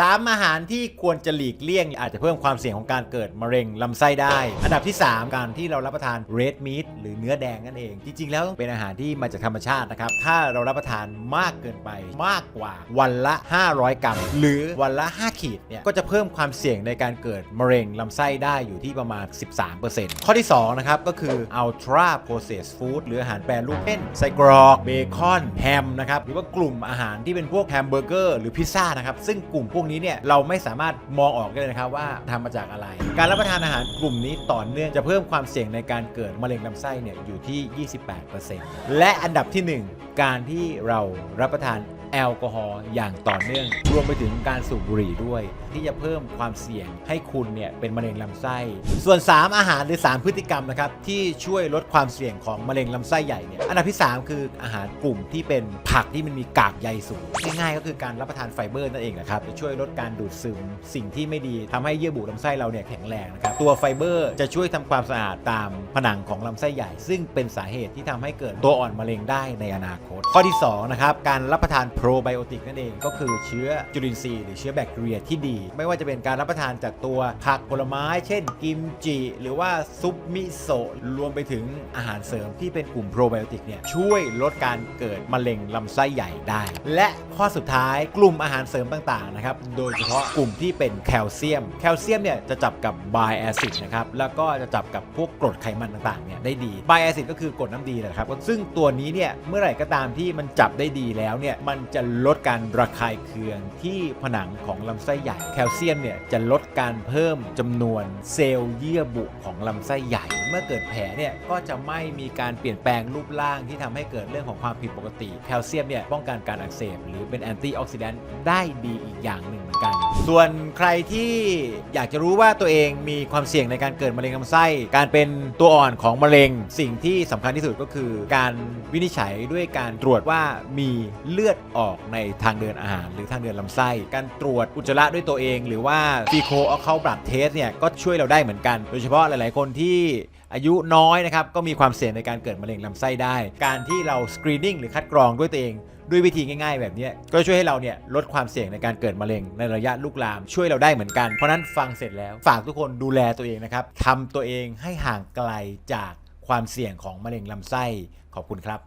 สามอาหารที่ควรจะหลีกเลี่ยง อาจจะเพิ่มความเสี่ยงของการเกิดมะเร็งลำไส้ได้ อันดับที่ 3 การที่เรารับประทาน red meat หรือเนื้อแดงนั่นเอง จริง ๆ แล้วเป็นอาหารที่มาจากธรรมชาตินะครับ ถ้าเรารับประทานมากเกินไปมากกว่าวันละ 500 กรัม หรือวันละ 5 ขีดเนี่ยก็จะเพิ่มความเสี่ยงในการเกิดมะเร็งลำไส้ได้อยู่ที่ประมาณ 13%ข้อที่2นะครับก็คือ ultra processed food หรืออาหารแปรรูปเช่นไส้กรอกเบคอนแฮมนะครับหรือว่ากลุ่มอาหารที่เป็นพวกแฮมเบอร์เกอร์หรือพิซซ่านะครับซึ่งกลุ่มพวกนี้เนี่ยเราไม่สามารถมองออกได้เลยนะครับว่าทำมาจากอะไร การรับประทานอาหารกลุ่มนี้ต่อเนื่องจะเพิ่มความเสี่ยงในการเกิดมะเร็งลำไส้เนี่ยอยู่ที่ 28%และอันดับที่ 1 การที่เรารับประทาน แอลกอฮอล์อย่างต่อเนื่อง รวมไปถึงการสูบบุหรี่ด้วย ที่จะเพิ่มความเสี่ยงให้คุณเนี่ยเป็นมะเร็งลำไส้ ส่วน 3 อาหารหรือ 3 พฤติกรรมนะครับที่ช่วยลดความเสี่ยงของมะเร็งลำไส้ใหญ่เนี่ยอันดับที่ 3 คืออาหารกลุ่มที่เป็นผักที่มันมีกากใยสูงง่ายๆก็คือการรับประทานไฟเบอร์นั่นเองนะครับจะช่วยลดการดูดซึมสิ่งที่ไม่ดีทำให้เยื่อบุลำไส้เราเนี่ยแข็งแรงนะครับตัวไฟเบอร์จะช่วยทำความสะอาดตามผนังของลำไส้ใหญ่ ซึ่งเป็นสาเหตุที่ทำให้เกิดตัวอ่อนมะเร็งได้ในอนาคต ข้อที่2นะครับการรับประทานโปรไบโอติกนั่นเองก็คือเชื้อจุลินทรีย์หรือเชื้อแบคทีเรียที่ดี ไม่ว่าจะเป็นการรับประทานจากตัวผักผลไม้ เช่นกิมจิ หรือว่าซุปมิโซะรวมไปถึงอาหารเสริมที่เป็นกลุ่มโปรไบโอติกเนี่ยช่วยลดการเกิดมะเร็งลำไส้ใหญ่ได้ และข้อสุดท้ายกลุ่มอาหารเสริมต่างๆนะครับโดยเฉพาะกลุ่มที่เป็นแคลเซียม แคลเซียมเนี่ยจะจับกับไบแอซิดนะครับแล้วก็จะจับกับพวกกรดไขมันต่างๆเนี่ยได้ดีไบแอซิดก็คือกรดน้ำดีนะครับซึ่งตัวนี้เนี่ยเมื่อไหร่ก็ตามที่มันจับได้ดีแล้วเนี่ยมันจะลดการระคายเคืองที่ผนังของลำไส้ใหญ่ แคลเซียมเนี่ยจะลดการเพิ่มจำนวนเซลล์เยื่อบุของลำไส้ใหญ่ เมื่อเกิดแผลเนี่ยก็จะไม่มีการเปลี่ยนแปลงรูปร่างที่ทำให้เกิดเรื่องของความผิดปกติ แคลเซียมเนี่ยป้องกันการอักเสบหรือเป็นแอนตี้ออกซิแดนต์ได้ดีอีกอย่างหนึ่งเหมือนกัน ส่วนใครที่อยากจะรู้ว่าตัวเองมีความเสี่ยงในการเกิดมะเร็งลำไส้ การเป็นตัวอ่อนของมะเร็ง สิ่งที่สำคัญที่สุดก็คือ การวินิจฉัยด้วยการตรวจว่ามีเลือดออกในทางเดินอาหาร หรือทางเดินลำไส้ การตรวจอุจจาระด้วยตัวเอง หรือว่าฟีโคเอาเข้าบลัดเทสเนี่ยก็ช่วยเราได้เหมือนกัน โดยเฉพาะหลาย ๆ คนที่อายุน้อยนะครับก็มีความเสี่ยงในการเกิดมะเร็งลำไส้ได้ การที่เราสกรีนิ่งหรือคัดกรองด้วยตัวเอง ด้วยวิธีง่ายๆ แบบนี้ก็ช่วยให้เราเนี่ยลดความเสี่ยงในการเกิดมะเร็งในระยะลุกลาม ช่วยเราได้เหมือนกัน เพราะนั้นฟังเสร็จแล้วฝากทุกคนดูแลตัวเองนะครับทำตัวเองให้ห่างไกลจากความเสี่ยงของมะเร็งลำไส้ขอบคุณครับ